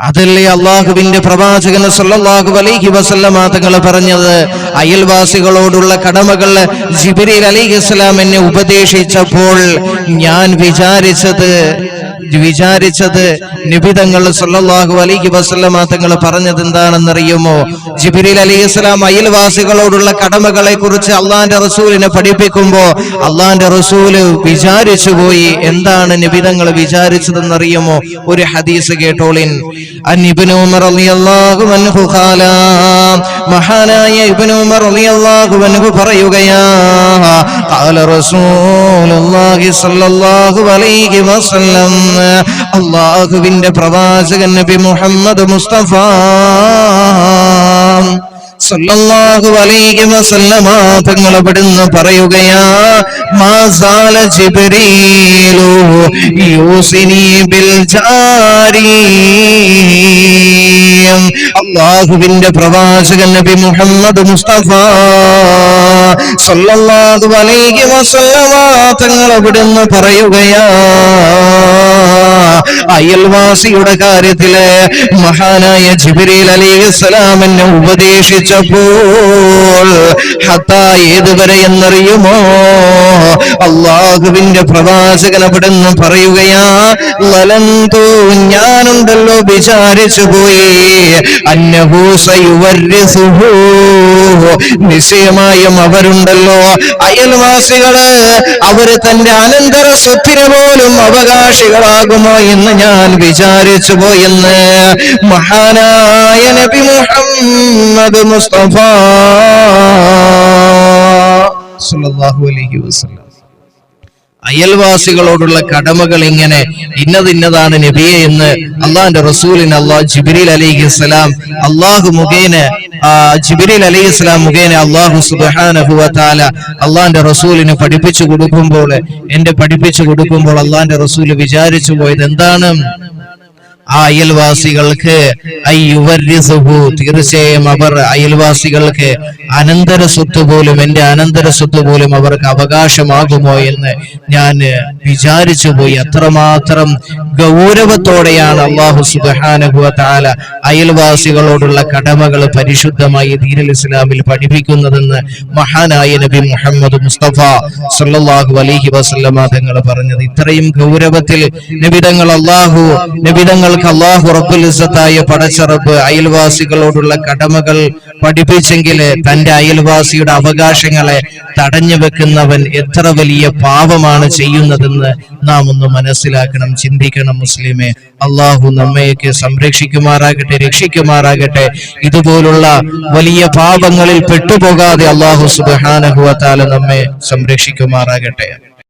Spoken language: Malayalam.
അതല്ലേ അള്ളാഹുവിന്റെ പ്രവാചകൻ സല്ലല്ലാഹു അലൈഹി വസല്ലമ തങ്ങൾ പറഞ്ഞത്? അയൽവാസികളോടുള്ള കടമകൾ ജിബ്രീൽ അലൈഹിസ്സലാം എന്നെ ഉപദേശിച്ചപ്പോൾ ഞാൻ വിചാരിച്ചത് വിചാരിച്ചത് നിബിതങ്ങൾ സല്ലല്ലാഹു അലൈഹി വസല്ലമ തങ്ങൾ പറഞ്ഞത് എന്താണെന്നറിയുമോ? ജിബ്രീൽ അലൈഹിസ്സലാം അയൽവാസികളോടുള്ള കടമകളെ കുറിച്ച് അള്ളാന്റെ റസൂലിനെ പഠിപ്പിക്കുമ്പോ അള്ളാന്റെ റസൂൽ വിചാരിച്ചു പോയി. എന്താണ് നിബിതങ്ങൾ വിചാരിച്ചതെന്നറിയുമോ? ഒരു ഹദീസ് കേട്ടോളിൻ. മഹാനായ ഇബ്നു ഉമർ റളിയല്ലാഹു പറയുകയാ ഖാല റസൂലുള്ളാഹി സ്വല്ലല്ലാഹു അലൈഹി വസല്ലം അല്ലാഹുവിന്റെ പ്രവാചകൻ നബി മുഹമ്മദ് മുസ്തഫ. സല്ലല്ലാഹു അലൈഹി പറയുകയാ ബിൽ അള്ളാഹുവിന്റെ പ്രവാചകൻ നബി മുഹമ്മദ് മുസ്തഫ. സല്ലല്ലാഹു അലൈഹി വസല്ലമ തങ്ങൾ അവിടുന്ന് പറയുകയാ അയൽവാസിയുടെ കാര്യത്തിൽ മഹാനായ ജിബിരിൽ അലിസ്ലാം എന്നെ ഉപദേശിച്ചപ്പോൾ ഏതുവരെ എന്നറിയുമോ? അള്ളാഹുവിന്റെ പ്രവാചകൻ അവിടുന്ന് പറയുകയാ ലലന്തോ ഞാനുണ്ടല്ലോ വിചാരിച്ചു പോയി. അന്നഹൂസയുവര്യസുഹൂ നിശ്ചയമായും അവരുണ്ടല്ലോ. അയൽവാസികൾ അവർ തന്റെ അനന്തര പോലും അവകാശികളാകുമോ എന്ന് ഞാൻ വിചാരിച്ചു പോയെന്ന്. മഹാനായ നബി മുഹമ്മദ് മുസ്തഫ സല്ലല്ലാഹു അലൈഹി വസല്ലം. അയൽവാസികളോടുള്ള കടമകൾ ഇങ്ങനെ ഇന്നതിന്നതാണ് നബിയെ എന്ന് അള്ളാന്റെ റസൂലിന് അള്ളാഹ് ജിബിരിൽ അലൈഹി സ്വലാം അള്ളാഹു മുഖേന ജിബിരിൽ അലൈഹി സ്വലാം മുഖേന അള്ളാഹു സുബാന അള്ളാന്റെ റസൂലിന് പഠിപ്പിച്ചു കൊടുക്കുമ്പോൾ എന്റെ പഠിപ്പിച്ചു കൊടുക്കുമ്പോൾ അള്ളാന്റെ റസൂൽ വിചാരിച്ചു പോയത് എന്താണ് ആ അയൽവാസികൾക്ക് തീർച്ചയായും അവർ അയൽവാസികൾക്ക് അനന്തര സ്വത്ത് പോലും എന്റെ അനന്തര സ്വത്ത് പോലും അവർക്ക് അവകാശമാകുമോ എന്ന് ഞാൻ വിചാരിച്ചു പോയി. അത്രമാത്രം ഗൗരവത്തോടെയാണ് അള്ളാഹു സുബാനഹുവ താല അയൽവാസികളോടുള്ള കടമകൾ പരിശുദ്ധമായി ദീനൽ ഇസ്ലാമിൽ പഠിപ്പിക്കുന്നതെന്ന് മഹാനായ നബി മുഹമ്മദ് മുസ്തഫ സല്ലാഹു അലൈഹി വസല്ലമ തങ്ങൾ പറഞ്ഞത്. ഇത്രയും ഗൗരവത്തിൽ നബിതങ്ങൾ അള്ളാഹു നബിതങ്ങൾക്ക് അള്ളാഹു റബ്ബുൽ ഇസ്സത്തായ പടച്ചറബ് അയൽവാസികളോടുള്ള കടമകൾ പഠിപ്പിച്ചെങ്കിൽ തന്റെ അയൽവാസിയുടെ അവകാശങ്ങളെ തടഞ്ഞു വെക്കുന്നവൻ എത്ര വലിയ പാപമാണ് ചെയ്യുന്നതെന്ന് നാം ഒന്ന് മനസ്സിലാക്കണം ചിന്തിക്കണം മുസ്ലിമെ. അള്ളാഹു നമ്മയൊക്കെ സംരക്ഷിക്കുമാറാകട്ടെ രക്ഷിക്കുമാറാകട്ടെ. ഇതുപോലുള്ള വലിയ പാപങ്ങളിൽ പെട്ടുപോകാതെ അള്ളാഹു സുബാനഹുവത്താല നമ്മെ സംരക്ഷിക്കുമാറാകട്ടെ.